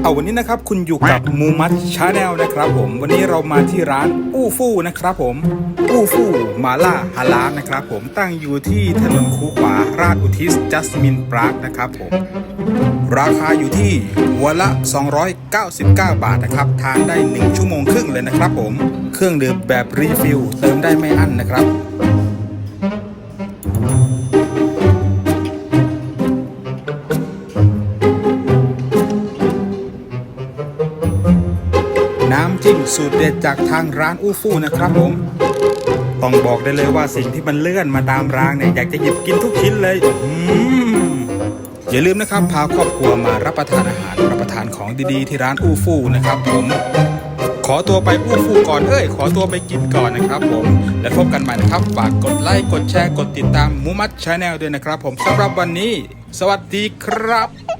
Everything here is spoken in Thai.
เอาวันนี้นะครับคุณอยู่กับมูมัดชาแนลนะครับผมวันนี้เรามาที่ร้านอู้ฟู่นะครับผมอู้ฟู่มาล่าฮาลานนะครับผมตั้งอยู่ที่ถนนคูขวาราชอุทิศจัสมินปรากนะครับผมราคาอยู่ที่หัวละ 299 บาทนะครับทานได้ 1 ชั่วโมงครึ่งเลยนะครับผมเครื่องดื่มแบบรีฟิลเติมได้ไม่อั้นนะครับ น้ำจิ้มสูตรเด็ดจากทางร้านอู้ฟู่นะครับผมต้องบอกได้เลยว่าสิ่งที่มันเลื่อนมาตามรางเนี่ยอยากจะหยิบกินทุกชิ้นเลยอย่าลืมนะครับพาครอบครัวมารับประทานอาหารรับประทานของดีๆ ที่ร้านอู้ฟู่นะครับ ผมขอตัวไปอู้ฟู่ก่อนเอ้ย ขอตัวไปกินก่อนนะครับผม แล้วพบกันใหม่นะครับ ฝากกดไลค์ กดแชร์ กดติดตามมูมัดชาแนลด้วยนะครับผมสำหรับวันนี้ สวัสดีครับ